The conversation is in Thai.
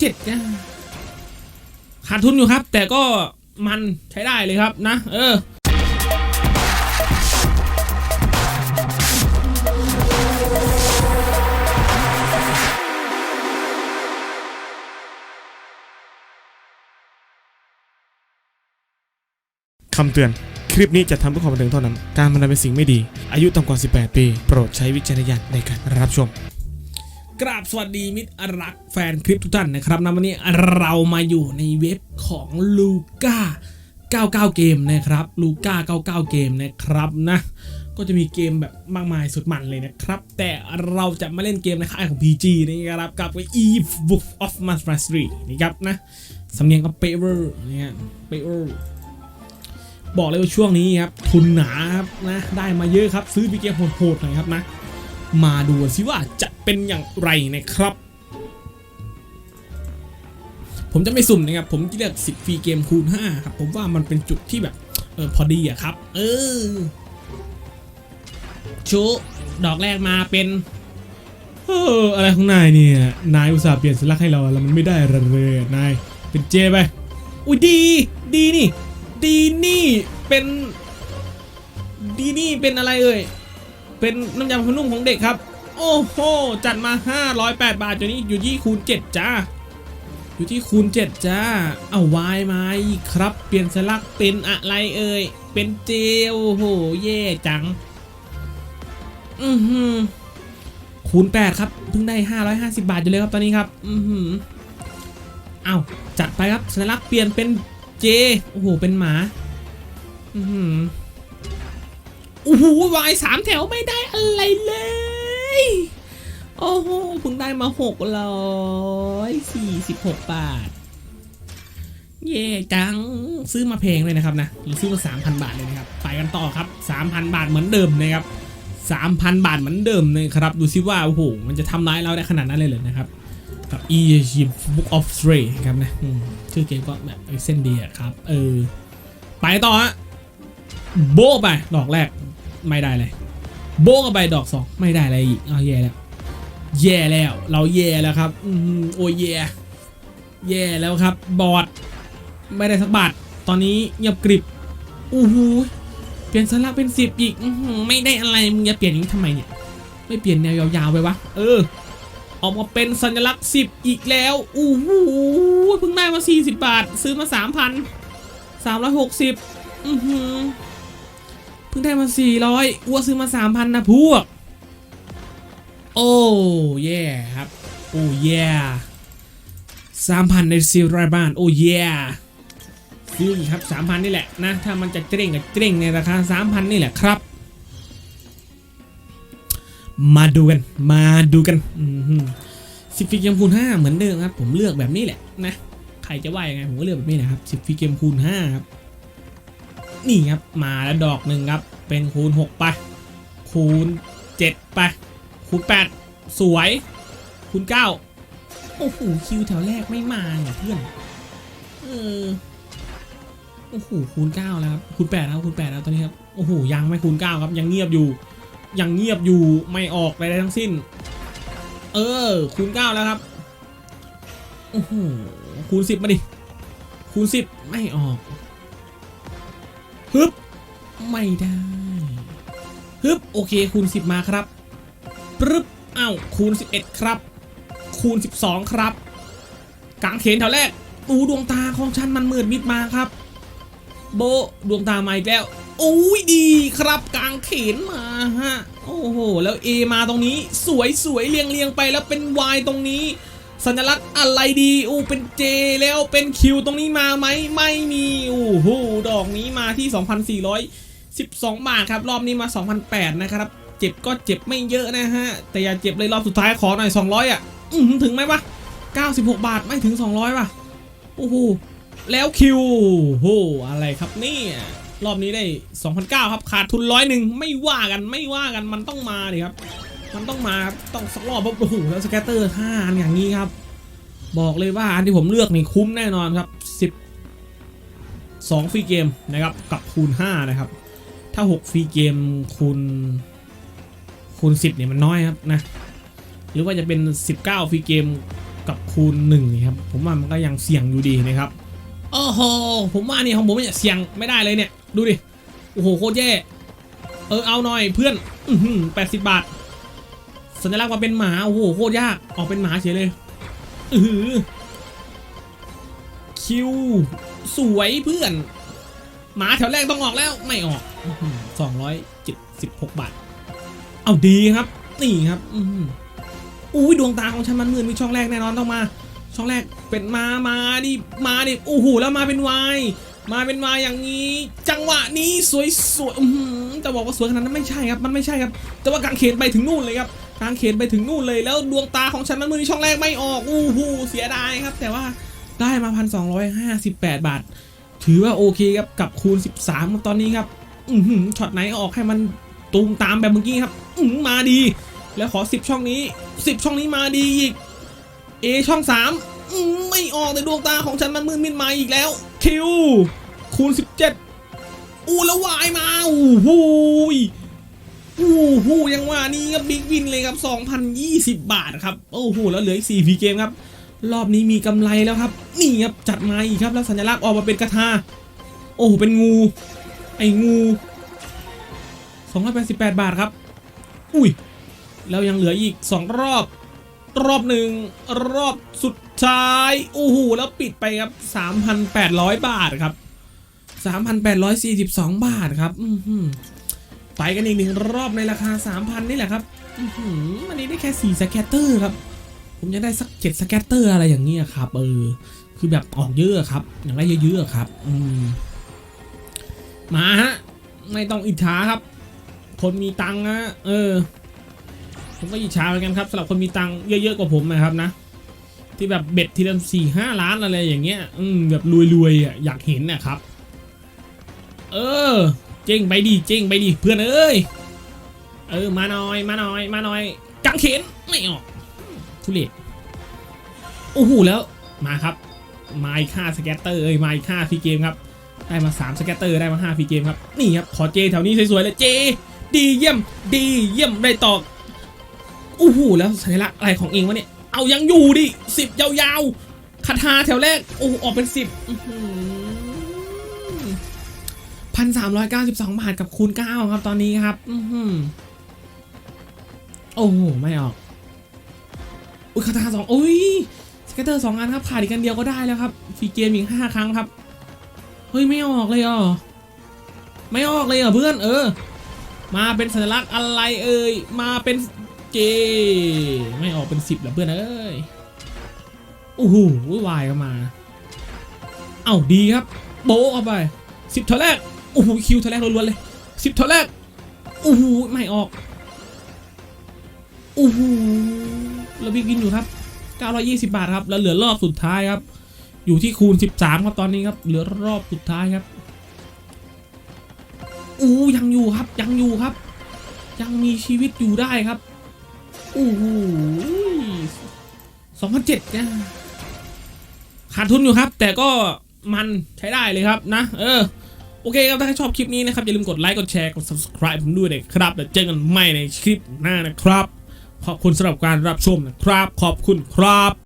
เจ็ดนะขาดทุนอยู่ครับ แต่ก็มันใช้ได้เลยครับนะ เออคำเตือน คลิปนี้จะทำเพื่อความบันเทิงเท่านั้น การพนันเป็นสิ่งไม่ดี อายุต่ำกว่า 18 ปี โปรดใช้วิจารณญาณในการรับชม กราบสวัสดีมิตรรักแฟนคลิปทุกท่านนะครับนะวันนี้เรามาอยู่ในเว็บของลูก้า99 เกมนะครับลูก้า99 เกมนะครับนะก็จะมีเกมแบบมากมายสุดมันเลยนะครับ แต่เราจะมาเล่นเกมในค่ายของ PG นะครับกับ Eve Book of Mastery นะครับนะสำเนียงก็เปเวอร์เนี่ยเปเวอร์บอกเลยว่าช่วงนี้ครับทุนหนาครับนะได้มาเยอะครับซื้อพีเกมโหดๆหน่อยครับนะ มาดูสิว่าจะเป็นอย่างไรนะครับ ผมจะไม่สุ่มนะครับ ผมเลือก10ฟรีเกมคูณ5ครับ ผมว่ามันเป็นจุดที่แบบเออพอดีอะครับ เออชุดอกแรกมาเป็นเอออะไรของนายเนี่ย นายอุตส่าห์เปลี่ยนสลักให้เราแล้วมันไม่ได้อะไรเลยนายเป็นเจไปอุ้ยดีดีนี่ ดีนี่เป็น ดีนี่เป็นอะไรเอ่ย เป็นน้ำยาพนุ่มของเด็กครับ โอ้โห จัดมา 508 บาทตัวนี้อยู่ที่คูณ 7 จ้า อยู่ที่คูณ 7 จ้า เอาวายมาอีกครับ เปลี่ยนสลักเป็นอะไรเอ่ย เป็นเจลโอ้โห เย่จัง อือหือคูณ 8 ครับ เพิ่งได้ 550 บาทอยู่เลยครับตอนนี้ครับ อือหือเอาจัดไปครับสัญลักษณ์เปลี่ยนเป็นเจ โอ้โห เป็นหมา อือหือ โอ้โหวายสามแถวไม่ได้อะไรเลย โอ้โหเพิ่งได้มาหกร้อยสี่สิบหกบาท เย่จัง ซื้อมาแพงเลยนะครับนะซื้อมาสามพันบาทเลยนะครับ ไปกันต่อครับสามพันบาทเหมือนเดิมนะครับสามพันบาทเหมือนเดิมนะครับ ดูซิว่า โอ้โห มันจะทำร้ายเราได้ขนาดนั้นเลยเหรอนะครับ กับ e g Book of Stray ครับนะชื่อเกมก็แบบเส้นดีอะครับ เออ ไปต่อฮะ โบะไปดอกแรกไม่ได้เลย โบะเข้าไปดอกสองไม่ได้อะไรอีกเอาแย่แล้วแย่แล้ว เราแย่แล้วครับอืมโอ้ยแย่แย่แล้วครับ บอดไม่ได้สักบาทตอนนี้เงียบกริบอู้หูเปลี่ยนสลักเป็นสิบอีกอไม่ได้อะไรมึงจะเปลี่ยนอย่างนี้ทำไมเนี่ยไม่เปลี่ยนแนวยาวๆไปวะเออ ออกมาเป็นสัญลักษณ์สิบอีกแล้วอู้หูเพิ่งได้มาสี่สิบบาท ซื้อมาสามพันสามร้อยหกสิบอือหือ พิ่งได้มา400อ้วซื้อมา3,000นะพวก โอ้เย่ครับ โอ้เย่3,000ในซีรายบ้าน โอ้เย่ซื้อครับ3,000นี่แหละนะ ถ้ามันจะเจร่งกับเจร่งในราคา3,000นี่แหละครับ มาดูกัน มาดูกันสิบฟีเกมคูณ5เหมือนเดิมครับ ผมเลือกแบบนี้แหละนะ ใครจะว่ายังไงผมก็เลือกแบบนี้นะครับสิบฟีเกมคูณ5ครับ นี่ครับมาแล้วดอกหนึ่งครับ เป็นคูณ 6 ไป คูณ 7 ไป คูณ 8 สวย คูณ 9 โอ้โหคิวแถวแรกไม่มาเนี่ยเพื่อนเออโอ้โหคูณ 9 แล้วครับ คูณ 8 แล้วคูณ8แล้วตอนนี้ครับ โอ้โหยังไม่คูณ 9 ครับ ยังเงียบอยู่ ยังเงียบอยู่ไม่ออกอะไรทั้งสิ้น เออ คูณ 9 แล้วครับโอ้โหคูณ 10 มาดิ คูณ 10 ไม่ออก ฮึบไม่ได้ฮึบโอเคคูณ 10 มาครับปึ๊บอ้าวคูณ 11 ครับ คูณ 12 ครับกลางเขนแถวแรกอูดวงตาของฉันมันมืดมิดมาครับ โบดวงตามาอีกแล้วโอ้ยดีครับกลางเขนมาฮะโอ้โหแล้ว A มาตรงนี้สวยสวยเรียงเรียงไปแล้วเป็น Y ตรงนี้ สัญลักษณ์อะไรดีอู้เป็น J แล้วเป็น Q ตรงนี้มาไหมไม่มีโอ้โหดอกนี้มาที่ 2,412 บาทครับ รอบนี้มา 2,008นะครับ เจ็บก็เจ็บไม่เยอะนะฮะ แต่อย่าเจ็บเลยรอบสุดท้ายขอหน่อย 200 อะอือถึงไหมวะ 96 บาทไม่ถึง 200ป่ะโอ้โหแล้วคิวโอ้โหอะไรครับนี่รอบนี้ได้ 2,009ครับขาดทุนร้อยหนึ่งไม่ว่ากันไม่ว่ากันมันต้องมาดิครับ มันต้องมาต้องสักรอบปุ๊บโอ้โหแล้วสแกตเตอร์ห้าอันอย่างนี้ครับ บอกเลยว่าอันที่ผมเลือกนี่คุ้มแน่นอนครับ10 2ฟรีเกมนะครับกับคูณ5นะครับ ถ้า6ฟรีเกมคูณคูณ10เนี่ยมันน้อยครับนะหรือว่าจะเป็น19ฟรีเกมกับคูณหนึ่งนี่ครับผมว่ามันก็ยังเสี่ยงอยู่ดีนะครับโอ้โหผมว่านี่ของผมเนี่ยเสี่ยงไม่ได้เลยเนี่ยดูดิโอ้โหโคตรแย่เออเอาหน่อยเพื่อนแปดสิบบาท สัญลักษณ์มาเป็นหมา โอ้โห โคตรยาก ออกเป็นหมาเฉยเลยอืออคิว สวยเพื่อน หมาแถวแรกต้องออกแล้ว ไม่ออกสองร้อยเจ็ดสิบหกบาท เอาดีครับ นี่ครับอือหืออุ้ยดวงตาของฉันมันมืดมีช่องแรกแน่นอนต้องมา ช่องแรกเป็นมา มาดิ มาดิ โอ้โห แล้วมาเป็นวายมาเป็นวายอย่างนี้ จังหวะนี้สวยสวยจะบอกว่าสวยขนาดนั้นไม่ใช่ครับ มันไม่ใช่ครับ แต่ว่ากางเขนไปถึงนู่นเลยครับ กางเขนไปถึงนู่นเลยแล้วดวงตาของฉันมันมืดมีช่องแรกไม่ออกอู้หูเสียดายครับ แต่ว่าได้มาพันสองร้อยห้าสิบแปดบาท ถือว่าโอเคครับกับคูณ 13ครับตอนนี้ครับอือหือช็อตไหนออกให้มันตูมตามแบบเมื่อกี้ครับอืมาดี แล้วขอ 10 ช่องนี้ 10 ช่องนี้มาดีอีก A ช่อง3อืมไม่ออกแต่ดวงตาของฉันมันมืดมิดมาอีกแล้วคิวคูณ 17 อู้แล้ววายมาอู้หูย อู้หูยังว่านี่ครับบิ๊กวินเลยครับ 2,020 บาทครับ โอ้โห แล้วเหลืออีก4พีเกมครับ รอบนี้มีกำไรแล้วครับ นี่ครับ จัดมาอีกครับ แล้วสัญลักษณ์ออกมาเป็นกระทา โอ้โห เป็นงู ไอ้งู 288 บาทครับ อุ้ย แล้วยังเหลืออีก 2 รอบ รอบหนึ่ง รอบสุดท้าย โอ้โห แล้วปิดไปครับ 3,800 บาทครับ 3,842 บาทครับ อื้อหือ ไปกันอีกหนึ่งรอบในราคา 3,000 นี่แหละครับอื้อหือวันนี้ได้แค่ 4 สแกตเตอร์ครับ ผมยังได้สัก7สแกตเตอร์อะไรอย่างเงี้ยครับ เออ คือแบบออกเยอะครับ อย่างไรเยอะๆครับ อืม มาฮะ ไม่ต้องอิจฉาครับ คนมีตังค์นะเออ ผมก็อิจฉาเหมือนกันครับสำหรับคนมีตังค์เยอะๆกว่าผมนะครับนะ ที่แบบเบ็ดทีละสี่ห้าล้านอะไรอย่างเงี้ย อืม แบบรวยๆอะ อยากเห็นนะครับ เออ เจ๊งไปดิเจ๊งไปดิเพื่อนเอ้ยเออมาหน่อยมาหน่อยมาหน่อยกังเขนไม่ออกทุเรศโอ้โหแล้วมาครับมาอีกห้าสแกตเตอร์เอ้ยมาอีกห้าฟรีเกมครับได้มา 3 สแกตเตอร์ได้มา 5ฟรีเกมครับ นี่ครับ ขอเจแถวนี้สวยๆเลยเจ ดีเยี่ยม ดีเยี่ยมได้ต่ออู้หูแล้วสัญลักษณ์อะไรของเองวะเนี่ย เอายังอยู่ดิสิบยาวๆคาถาแถวแรกโอ้ออกเป็นสิบ พันสามร้อยเก้าสิบสองบาทกับคูณเก้าครับตอนนี้ครับอื้อหือโอ้โห ไม่ออก อุ้ยคาถาสองอุ้ยสเกตเตอร์สองอันครับขาดอีกกันเดียวก็ได้แล้วครับฟรีเกมอีกห้าครั้งครับ เฮ้ย ไม่ออกเลยเหรอไม่ออกเลยเหรอเพื่อน เออ มาเป็นสัญลักษณ์อะไรเอ่ย มาเป็นเจไม่ออกเป็นสิบแล้วเพื่อนเอ้ยโอ้โหวายก็มา เอ้าดีครับ โบเข้าไปสิบเท่าแรก โอ้โหคิวเท่าแรกล้วนๆเลยสิบเท่าแรกโอ้โหไม่ออกโอ้โหแล้วบิ๊กวินอยู่ครับ 920 บาทครับ แล้วเหลือรอบสุดท้ายครับ อยู่ที่คูณ 13ครับตอนนี้ครับ เหลือรอบสุดท้ายครับอู้ยังอยู่ครับ ยังอยู่ครับ ยังมีชีวิตอยู่ได้ครับอู้หูสองพันเจ็ดนะขาดทุนอยู่ครับ แต่ก็มันใช้ได้เลยครับนะ เออ โอเคครับถ้าใครชอบคลิปนี้นะครับอย่าลืมกดไลค์กดแชร์กด subscribe ผมด้วยนะครับเดี๋ยวเจอกันใหม่ในคลิปหน้านะครับ ขอบคุณสำหรับการรับชมนะครับ ขอบคุณครับ